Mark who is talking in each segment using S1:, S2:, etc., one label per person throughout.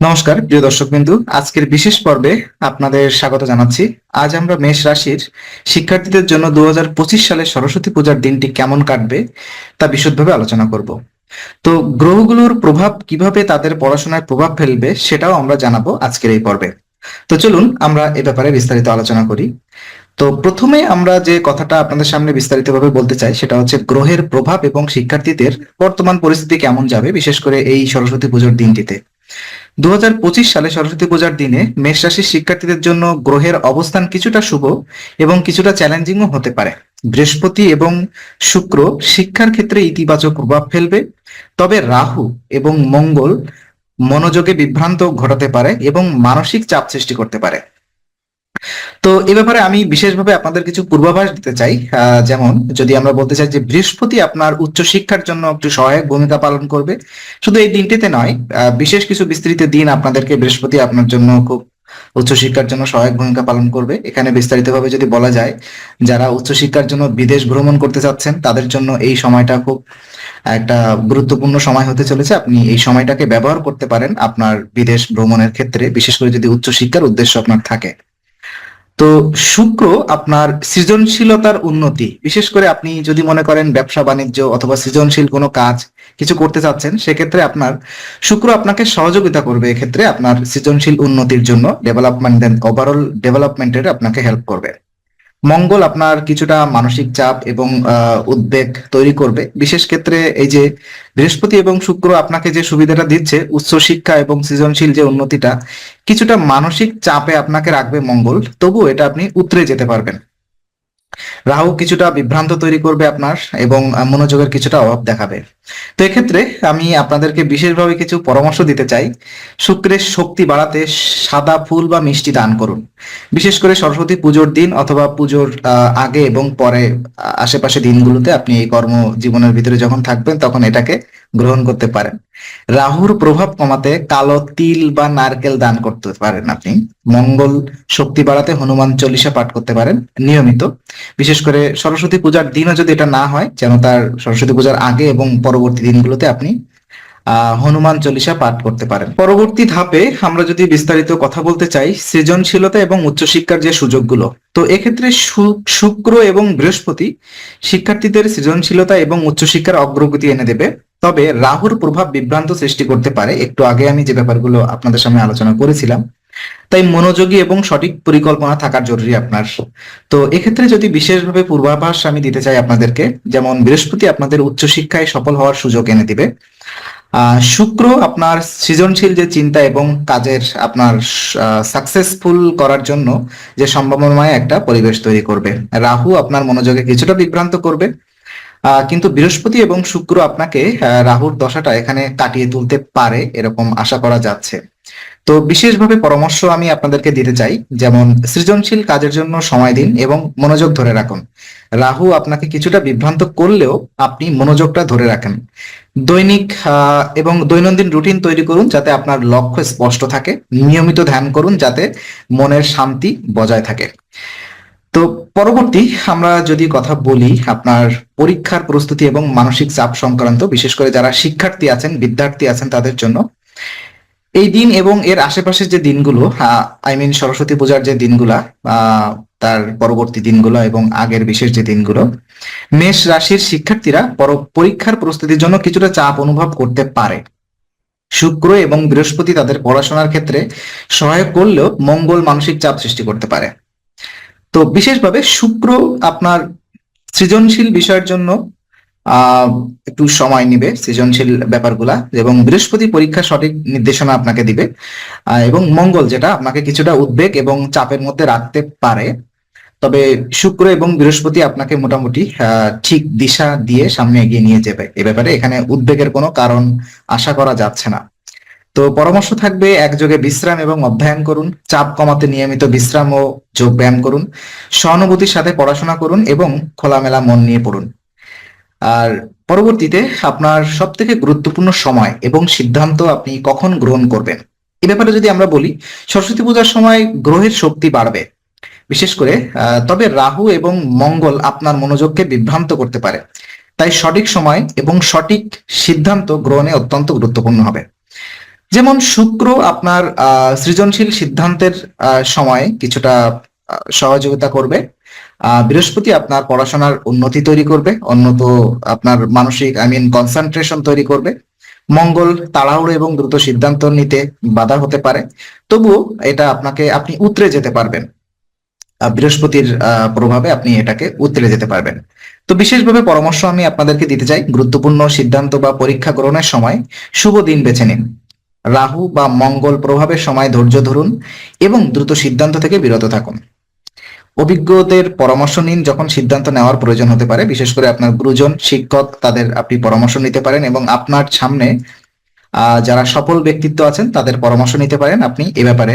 S1: নমস্কার, প্রিয় দর্শক বিন্দু আজকের বিশেষ পর্বে আপনাদের স্বাগত জানাচ্ছি। আজ আমরা মেষ রাশির শিক্ষার্থীদের জন্য দু হাজার পঁচিশ সালে সরস্বতী পূজার দিনটি কেমন কাটবে তা বিশদভাবে আলোচনা করব। তো গ্রহগুলোর প্রভাব কীভাবে তাদের পড়াশোনায় প্রভাব ফেলবে সেটাও আমরা জানাব আজকের এই পর্বে। তো চলুন আমরা এ ব্যাপারে বিস্তারিত আলোচনা করি। তো প্রথমে আমরা যে কথাটা আপনাদের সামনে বিস্তারিতভাবে বলতে চাই সেটা হচ্ছে গ্রহের প্রভাব এবং শিক্ষার্থীদের বর্তমান পরিস্থিতি কেমন যাবে, বিশেষ করে এই সরস্বতী পুজোর দিনটিতে। দু হাজার পঁচিশ সালে সরস্বতী পূজার দিনে মেষ রাশির শিক্ষার্থীদের জন্য গ্রহের অবস্থান কিছুটা শুভ এবং কিছুটা চ্যালেঞ্জিংও হতে পারে। বৃহস্পতি এবং শুক্র শিক্ষার ক্ষেত্রে ইতিবাচক প্রভাব ফেলবে, তবে রাহু এবং মঙ্গল মনোযোগে বিভ্রান্ত ঘটাতে পারে এবং মানসিক চাপ সৃষ্টি করতে পারে। তো এ ব্যাপারে আমি বিশেষভাবে আপনাদের কিছু পূর্বাভাস দিতে চাই। যেমন যদি আমরা বলতে চাই যে বৃহস্পতি আপনার উচ্চশিক্ষার জন্য একটু সহায়ক ভূমিকা পালন করবে। শুধু এই দিনটিতে নয় বিশেষ কিছু বিস্তৃত দিন আপনাদেরকে বৃহস্পতি আপনার জন্য খুব উচ্চশিক্ষার জন্য সহায়ক ভূমিকা পালন করবে। এখানে বিস্তারিতভাবে যদি বলা যায়, যারা উচ্চশিক্ষার জন্য বিদেশ ভ্রমণ করতে চাচ্ছেন, তাদের জন্য এই সময়টা খুব একটা গুরুত্বপূর্ণ সময় হতে চলেছে। আপনি এই সময়টাকে ব্যবহার করতে পারেন আপনার বিদেশ ভ্রমণের ক্ষেত্রে, বিশেষ করে যদি উচ্চশিক্ষার উদ্দেশ্য আপনার থাকে। তো শুক্র আপনার সৃজনশীলতার উন্নতি। বিশেষ করে আপনি যদি মনে করেন ব্যবসা, বাণিজ্য অথবা সৃজনশীল কোনো কাজ কিছু করতে চাচ্ছেন, সেক্ষেত্রে আপনার শুক্র আপনাকে সহযোগিতা করবে। এক্ষেত্রে আপনার সৃজনশীল উন্নতির জন্য ডেভেলপমেন্ট দেন ওভারঅল ডেভেলপমেন্টের আপনাকে হেল্প করবে। মঙ্গল আপনার কিছুটা মানসিক চাপ এবং উদ্বেগ তৈরি করবে। বিশেষ ক্ষেত্রে এই যে বৃহস্পতি এবং শুক্র আপনাকে যে সুবিধাটা দিচ্ছে, উচ্চ শিক্ষা এবং সৃজনশীল যে উন্নতিটা, কিছুটা মানসিক চাপে আপনাকে রাখবে মঙ্গল। তবু এটা আপনি উতরে যেতে পারবেন। রাহু কিছুটা বিভ্রান্ত তৈরি করবে আপনার এবং মনোযোগের কিছুটা অভাব দেখাবে। তো এক্ষেত্রে আমি আপনাদেরকে বিশেষভাবে কিছু পরামর্শ দিতে চাই। শুক্রের শক্তি বাড়াতে সাদা ফুল বা মিষ্টি দান করুন। বিশেষ করে সরস্বতী পুজোর দিন অথবা পুজোর আগে এবং পরে আশেপাশে দিনগুলোতে আপনি এই কর্ম জীবনের ভিতরে যখন থাকবেন তখন এটাকে গ্রহণ করতে পারেন। রাহুর প্রভাব কমাতে কালো তিল বা নারকেল দান করতে পারেন আপনি। মঙ্গল শক্তি বাড়াতে হনুমান চল্লিশা পাঠ করতে পারেন, নিয়মিত। বিশেষ করে সরস্বতী পূজার দিনও যদি এটা না হয়, যেন তার সরস্বতী পূজার আগে এবং পরবর্তী দিনগুলোতে আপনি হনুমান চল্লিশা পাঠ করতে পারেন। পরবর্তী ধাপে আমরা যদি বিস্তারিত কথা বলতে চাই, সৃজনশীলতা এবং উচ্চশিক্ষার যে সুযোগগুলো, তো এক্ষেত্রে শুক্র এবং বৃহস্পতি শিক্ষার্থীদের সৃজনশীলতা এবং উচ্চশিক্ষার অগ্রগতি এনে দেবে। তবে রাহুর প্রভাব বিভ্রান্ত সৃষ্টি করতে পারে। একটু আগে আমি যে ব্যাপারগুলো আপনাদের সামনে আলোচনা করেছিলাম, তাই মনোযোগী এবং সঠিক পরিকল্পনা থাকার জরুরি আপনার। তো এক্ষেত্রে যদি বিশেষভাবে পূর্বাভাস আমি দিতে চাই আপনাদেরকে, যেমন বৃহস্পতি আপনাদের উচ্চশিক্ষায় সফল হওয়ার সুযোগ এনে দিবে। শুক্র আপনার সৃজনশীল যে চিন্তা এবং কাজের আপনার সাকসেসফুল করার জন্য যে সম্ভাবনাময় একটা পরিবেশ তৈরি করবে। রাহু আপনার মনোযোগে কিছুটা বিভ্রান্ত করবে। কিন্তু বৃহস্পতি এবং শুক্র আপনাকে রাহুর দশাটা এখানে কাটিয়ে তুলতে পারে, এরকম আশা করা যাচ্ছে। তো বিশেষভাবে পরামর্শ আমি আপনাদেরকে দিতে চাই, যেমন সৃজনশীল কাজের জন্য সময় দিন এবং মনোযোগ ধরে রাখুন। রাহু আপনাকে কিছুটা বিভ্রান্ত করলেও আপনি মনোযোগটা ধরে রাখেন। দৈনিক এবং দৈনন্দিন রুটিন তৈরি করুন যাতে আপনার লক্ষ্য স্পষ্ট থাকে। নিয়মিত ধ্যান করুন যাতে মনের শান্তি বজায় থাকে। তো পরবর্তী আমরা যদি কথা বলি আপনার পরীক্ষার প্রস্তুতি এবং মানসিক চাপ সংক্রান্ত, বিশেষ করে যারা শিক্ষার্থী আছেন, বিদ্যার্থী আছেন তাদের জন্য। এই দিন এবং এর আশেপাশের যে দিনগুলো আই মিন সরস্বতী পূজার যে দিনগুলা তার পরবর্তী দিনগুলো এবং আগের বিশেষ যে দিনগুলো, মেষ রাশির শিক্ষার্থীরা পরীক্ষার প্রস্তুতির জন্য কিছুটা চাপ অনুভব করতে পারে। শুক্র এবং বৃহস্পতি তাদের পড়াশোনার ক্ষেত্রে সহায়ক করলেও মঙ্গল মানসিক চাপ সৃষ্টি করতে পারে। তো বিশেষভাবে শুক্র আপনার সৃজনশীল বিষয়ের জন্য একটু সময় নিবে সৃজনশীল ব্যাপারগুলা এবং বৃহস্পতি পরীক্ষা সঠিক নির্দেশনা আপনাকে দিবে। এবং মঙ্গল যেটা আপনাকে কিছুটা উদ্বেগ এবং চাপের মধ্যে রাখতে পারে। তবে শুক্র এবং বৃহস্পতি আপনাকে মোটামুটি ঠিক দিশা দিয়ে সামনে এগিয়ে নিয়ে যাবে। এ ব্যাপারে এখানে উদ্বেগের কোনো কারণ আশা করা যাচ্ছে না। তো পরামর্শ থাকবে, একযোগে বিশ্রাম এবং অধ্যয়ন করুন, চাপ কমাতে নিয়মিত বিশ্রাম ও যোগ ব্যায়াম করুন, সহানুভূতির সাথে পড়াশোনা করুন এবং খোলামেলা মন নিয়ে পড়ুন। আর পরবর্তীতে আপনার সব থেকে গুরুত্বপূর্ণ সময় এবং সিদ্ধান্ত আপনি কখন গ্রহণ করবেন। এ ব্যাপারে যদি আমরা বলি, সরস্বতী পূজার সময় গ্রহের শক্তি বাড়বে। বিশেষ করে তবে রাহু এবং মঙ্গল আপনার মনোযোগকে বিভ্রান্ত করতে পারে। তাই সঠিক সময় এবং সঠিক সিদ্ধান্ত গ্রহণে অত্যন্ত গুরুত্বপূর্ণ হবে। যেমন শুক্র আপনার সৃজনশীল সিদ্ধান্তের সময় কিছুটা সহযোগিতা করবে। বৃহস্পতি আপনার পড়াশোনার উন্নতি তৈরি করবে উন্নত আপনার মানসিক, আই মিন কনসেন্ট্রেশন তৈরি করবে। মঙ্গল তাড়াহুড়ো এবং দ্রুত সিদ্ধান্ত নিতে বাধা হতে পারে। তবুও এটা আপনাকে, আপনি উতরে যেতে পারবেন। বৃহস্পতির প্রভাবে আপনি এটাকে উতরে যেতে পারবেন। তো বিশেষভাবে পরামর্শ আমি আপনাদেরকে দিতে চাই, গুরুত্বপূর্ণ সিদ্ধান্ত বা পরীক্ষা গ্রহণের সময়। শুভ দিন বেছে নিন। রাহু বা মঙ্গল প্রভাবের সময় ধৈর্য ধরুন এবং দ্রুত সিদ্ধান্ত থেকে বিরত থাকুন। অভিজ্ঞদের পরামর্শ নিন যখন সিদ্ধান্ত নেওয়ার প্রয়োজন হতে পারে। বিশেষ করে আপনার গুরুজন, শিক্ষক, তাদের আপনি পরামর্শ নিতে পারেন এবং আপনার সামনে যারা সফল ব্যক্তিত্ব আছেন তাদের পরামর্শ নিতে পারেন। আপনি এ ব্যাপারে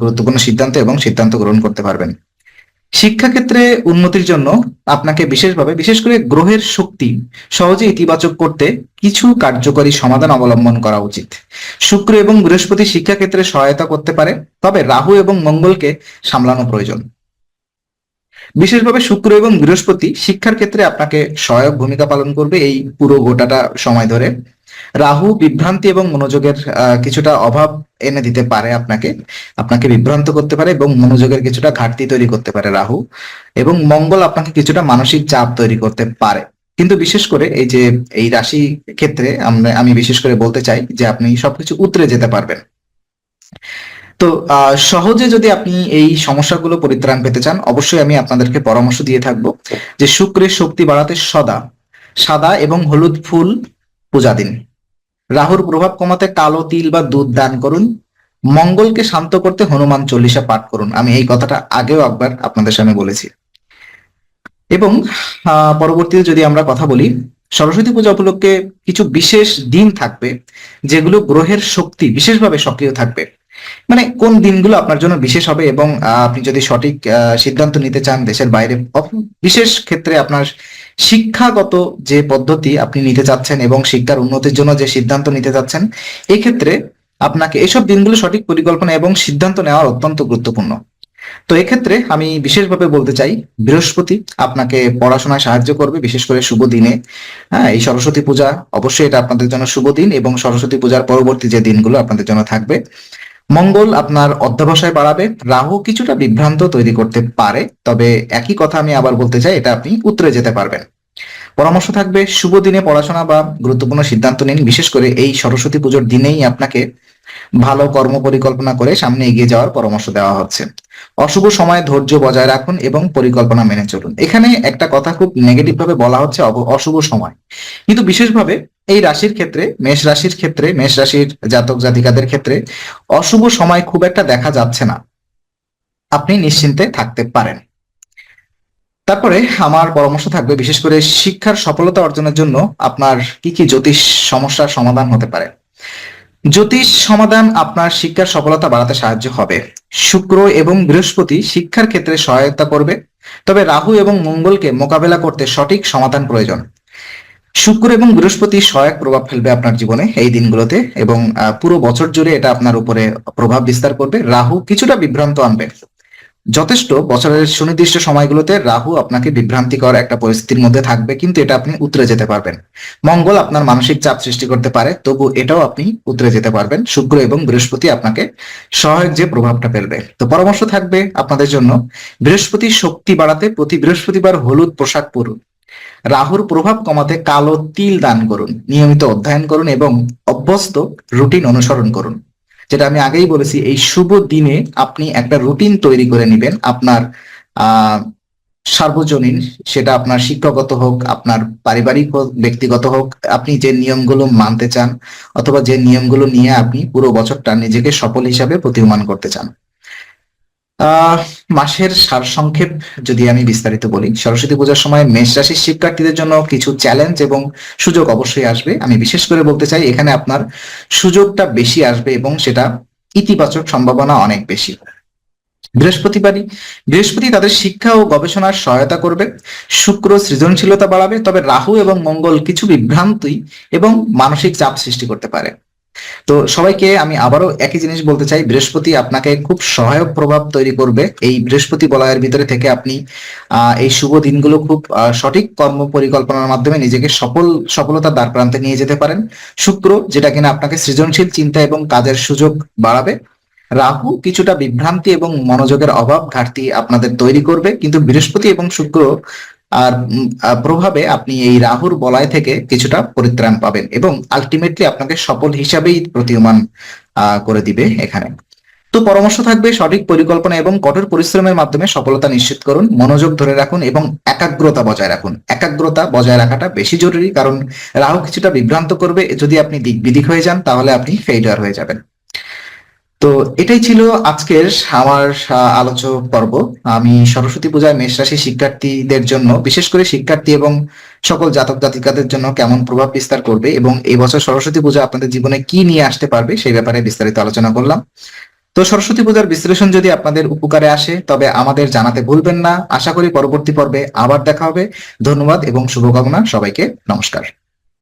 S1: গুরুত্বপূর্ণ সিদ্ধান্ত এবং সিদ্ধান্ত গ্রহণ করতে পারবেন। শিক্ষাক্ষেত্রে উন্নতির জন্য আপনাকে বিশেষভাবে, বিশেষ করে গ্রহের শক্তি সহজে ইতিবাচক করতে কিছু কার্যকরী সমাধান অবলম্বন করা উচিত। শুক্র এবং বৃহস্পতি শিক্ষাক্ষেত্রে সহায়তা করতে পারে, তবে রাহু এবং মঙ্গলকে সামলানো প্রয়োজন। বিশেষভাবে শুক্র এবং বৃহস্পতি শিক্ষার ক্ষেত্রে আপনাকে সহায়ক ভূমিকা পালন করবে এই পুরো গোটাটা সময় ধরে। রাহু, বিভ্রান্তি এবং মনোযোগের কিছুটা অভাব এনে দিতে পারে আপনাকে। আপনাকে বিভ্রান্ত করতে পারে এবং মনোযোগের কিছুটা ঘাটতি তৈরি করতে পারে রাহু। এবং মঙ্গল আপনাকে কিছুটা মানসিক চাপ তৈরি করতে পারে। কিন্তু বিশেষ করে এই যে, এই রাশি ক্ষেত্রে আমরা, আমি বিশেষ করে বলতে চাই যে আপনি সবকিছু উতরে যেতে পারবেন। তো সহজে যদি আপনি এই সমস্যাগুলো পরিত্রাণ পেতে চান, অবশ্যই আমি আপনাদেরকে পরামর্শ দিয়ে থাকব যে শুক্রের শক্তি বাড়াতে সদা, সাদা এবং হলুদ ফুল পূজা দিন। রাহুর প্রভাব কমাতে কালো তিল বা দুধ দান করুন। মঙ্গলকে শান্ত করতে হনুমান চল্লিশা পাঠ করুন। আমি এই কথাটা আগেও একবার আপনাদের সামনে বলেছি। এবং পরবর্তীতে যদি আমরা কথা বলি, সরস্বতী পূজা উপলক্ষে কিছু বিশেষ দিন থাকবে, যেগুলো গ্রহের শক্তি বিশেষভাবে সক্রিয় থাকবে। মানে কোন দিনগুলো আপনার জন্য বিশেষ হবে এবং আপনি যদি সঠিক সিদ্ধান্ত নিতে চান দেশের বাইরে বিশেষ ক্ষেত্রে আপনার শিক্ষাগত যে পদ্ধতি আপনি নিতে চাচ্ছেন এবং শিক্ষার উন্নতির জন্য যে সিদ্ধান্ত নিতে চাচ্ছেন এই ক্ষেত্রে আপনাকে এসব দিনগুলো সঠিক পরিকল্পনা এবং সিদ্ধান্ত নেওয়ার অত্যন্ত গুরুত্বপূর্ণ। তো এক্ষেত্রে আমি বিশেষভাবে বলতে চাই, বৃহস্পতি আপনাকে পড়াশোনায় সাহায্য করবে, বিশেষ করে শুভ দিনে। হ্যাঁ এই সরস্বতী পূজা অবশ্যই এটা আপনাদের জন্য শুভ দিন এবং সরস্বতী পূজার পরবর্তী যে দিনগুলো আপনাদের জন্য থাকবে মঙ্গল আপনার অধ্যবসায় বাড়াবে, রাহু কিছুটা বিভ্রান্ত তৈরি করতে পারে, তবে একই কথা আমি আবার বলতে চাই, এটা আপনি উতরে যেতে পারবেন। পরামর্শ থাকবে, শুভ দিনে পড়াশোনা বা গুরুত্বপূর্ণ সিদ্ধান্ত নিন, বিশেষ করে এই সরস্বতী পুজোর দিনেই আপনাকে ভালো কর্ম পরিকল্পনা করে সামনে এগিয়ে যাওয়ার পরামর্শ দেওয়া হচ্ছে। অশুভ সময়ে ধৈর্য বজায় রাখুন এবং পরিকল্পনা মেনে চলুন। এখানে একটা কথা খুব নেগেটিভ ভাবে বলা হচ্ছে অশুভ সময়। কিন্তু বিশেষভাবে এই রাশির ক্ষেত্রে, মেষ রাশির ক্ষেত্রে, মেষ রাশির জাতক জাতিকাদের ক্ষেত্রে অশুভ সময় খুব একটা দেখা যাচ্ছে না। আপনি নিশ্চিন্তে থাকতে পারেন। তারপরে আমার পরামর্শ থাকবে বিশেষ করে শিক্ষার সফলতা অর্জনের জন্য আপনার কি কি জ্যোতিষ সমস্যার সমাধান হতে পারে। জ্যোতিষ সমাধান আপনার শিক্ষার সফলতা বাড়াতে সাহায্য হবে। শুক্র এবং বৃহস্পতি শিক্ষার ক্ষেত্রে সহায়তা করবে, তবে রাহু এবং মঙ্গলকে মোকাবেলা করতে সঠিক সমাধান প্রয়োজন। শুক্র এবং বৃহস্পতি সহায়ক প্রভাব ফেলবে আপনার জীবনে এই দিনগুলোতে এবং পুরো বছর জুড়ে এটা আপনার উপরে প্রভাব বিস্তার করবে। রাহু কিছুটা বিভ্রান্ত আনবে। যথেষ্ট। বছরের সুনির্দিষ্ট সময়গুলোতে রাহু আপনাকে বিভ্রান্তিকর একটা পরিস্থিতির মধ্যে থাকবে, কিন্তু এটা আপনি উতরে যেতে পারবেন। মঙ্গল আপনার মানসিক চাপ সৃষ্টি করতে পারে, তবু এটাও আপনি উতরে যেতে পারবেন। শুক্র এবং বৃহস্পতি আপনাকে সহায়ক যে প্রভাবটা ফেলবে। তো পরামর্শ থাকবে আপনাদের জন্য বৃহস্পতি শক্তি বাড়াতে প্রতি বৃহস্পতিবার হলুদ পোশাক পরুন। রাহুর প্রভাব কমাতে কালো তিল দান করুন, নিয়মিত অধ্যয়ন করুন এবং অভ্যস্ত রুটিন অনুসরণ করুন। যেটা আমি আগেই বলেছি, এই শুভ দিনে আপনি একটা রুটিন তৈরি করে নেবেন। আপনার সার্বজনীন, সেটা আপনার শিক্ষাগত হোক, আপনার পারিবারিক হোক, ব্যক্তিগত হোক, আপনি যে নিয়মগুলো মানতে চান, অথবা যে নিয়মগুলো নিয়ে আপনি পুরো বছরটা নিজেকে সফল হিসাবে প্রতীয়মান করতে চান। মাসের সারসংক্ষেপ যদি আমি বিস্তারিত বলি, সরস্বতী পূজার সময় মেষ রাশির শিক্ষার্থীদের জন্য কিছু চ্যালেঞ্জ এবং সুযোগ অবশ্যই আসবে। আমি বিশেষ করে বলতে চাই, এখানে আপনার সুযোগটা বেশি আসবে এবং সেটা ইতিবাচক সম্ভাবনা অনেক বেশি। বৃহস্পতিবারই, বৃহস্পতি তাদের শিক্ষা ও গবেষণার সহায়তা করবে, শুক্র সৃজনশীলতা বাড়াবে, তবে রাহু এবং মঙ্গল কিছু বিভ্রান্তি এবং মানসিক চাপ সৃষ্টি করতে পারে। তো সবাইকে আমি আবারও একই জিনিস বলতে চাই, বৃহস্পতি আপনাকে খুব সহায়ক প্রভাব তৈরি করবে। এই বৃহস্পতি বলয়ের ভিতরে থেকে আপনি এই শুভ দিনগুলো খুব সঠিক কর্ম পরিকল্পনার মাধ্যমে নিজেকে সফল, সফলতার দ্বার প্রান্তে নিয়ে যেতে পারেন। শুক্র, যেটা কিনা আপনাকে সৃজনশীল চিন্তা এবং কাজের সুযোগ বাড়াবে। রাহু কিছুটা বিভ্রান্তি এবং মনোযোগের অভাব ঘাটতি আপনাদের তৈরি করবে। কিন্তু বৃহস্পতি এবং শুক্র আর প্রভাবে আপনি এই রাহুর বলয় থেকে কিছুটা পরিত্রাণ পাবেন এবং আলটিমেটলি আপনাকে সফল হিসাবেই প্রতীয়মান করে দিবে এখানে। তো পরামর্শ থাকবে সঠিক পরিকল্পনা এবং কঠোর পরিশ্রমের মাধ্যমে সফলতা নিশ্চিত করুন, মনোযোগ ধরে রাখুন এবং একাগ্রতা বজায় রাখুন। একাগ্রতা বজায় রাখাটা বেশি জরুরি কারণ রাহু কিছুটা বিভ্রান্ত করবে। যদি আপনি দিক বিদিক হয়ে যান তাহলে আপনি ফেইলিয়ার হয়ে যাবেন। তো এটাই ছিল আজকের আমার আহ, আলোচ্য পর্ব। আমি সরস্বতী পূজায় মেষ রাশি শিক্ষার্থীদের জন্য বিশেষ করে শিক্ষার্থী এবং সকল জাতক জাতিকাদের জন্য কেমন প্রভাব বিস্তার করবে এবং এই বছর সরস্বতী পূজা আপনাদের জীবনে কি নিয়ে আসতে পারবে সেই ব্যাপারে বিস্তারিত আলোচনা করলাম। তো সরস্বতী পূজার বিশ্লেষণ যদি আপনাদের উপকারে আসে তবে আমাদের জানাতে ভুলবেন না। আশা করি পরবর্তী পর্বে আবার দেখা হবে। ধন্যবাদ এবং শুভকামনা সবাইকে। নমস্কার।